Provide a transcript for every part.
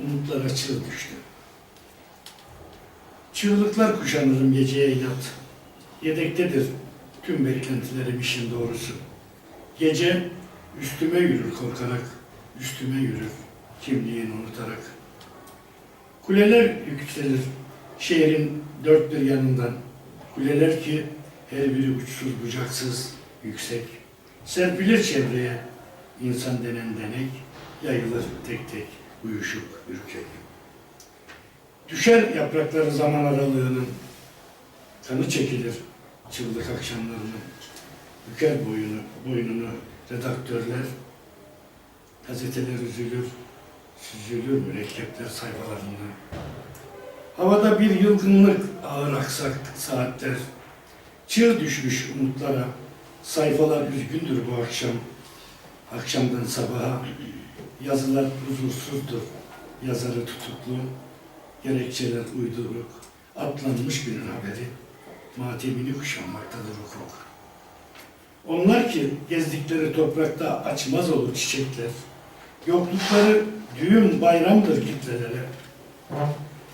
umutlara çığ düştü. Çığlıklar kuşanırım geceye inat. Yedektedir tüm beklentilerim işin doğrusu. Gece üstüme yürür korkarak, üstüme yürür kimliğini unutarak. Kuleler yükselir şehrin dört bir yanından. Kuleler ki her biri uçsuz bucaksız, yüksek. Serpilir çevreye insan denen denek, yayılır tek tek uyuşuk ürkek. Düşer yaprakları zaman aralığının, kanı çekilir çıldık akşamlarının. Büker boyunu, boynunu redaktörler, gazeteler üzülür, süzülür mürekkepler sayfalarında. Havada bir yılgınlık ağır aksak saatler, çığ düşmüş umutlara, sayfalar üzgündür bu akşam. Akşamdan sabaha, yazılar huzursuzdur, yazarı tutuklu, gerekçeler uyduruk, atlanmış günün haberi, matemini kuşanmaktadır hukuk. Onlar ki gezdikleri toprakta açmaz olur çiçekler, yoklukları düğün bayramdır kitlelere.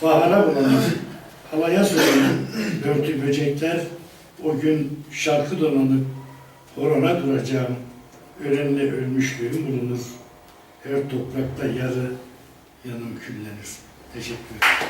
Bahara bulanır, halaya soranır börtü böcekler, o gün şarkı donanıp horona duracağım, Ölenle ölmüşlüğüm bulunur. Her toprakta yarı yanım küllenir. Teşekkür ederim.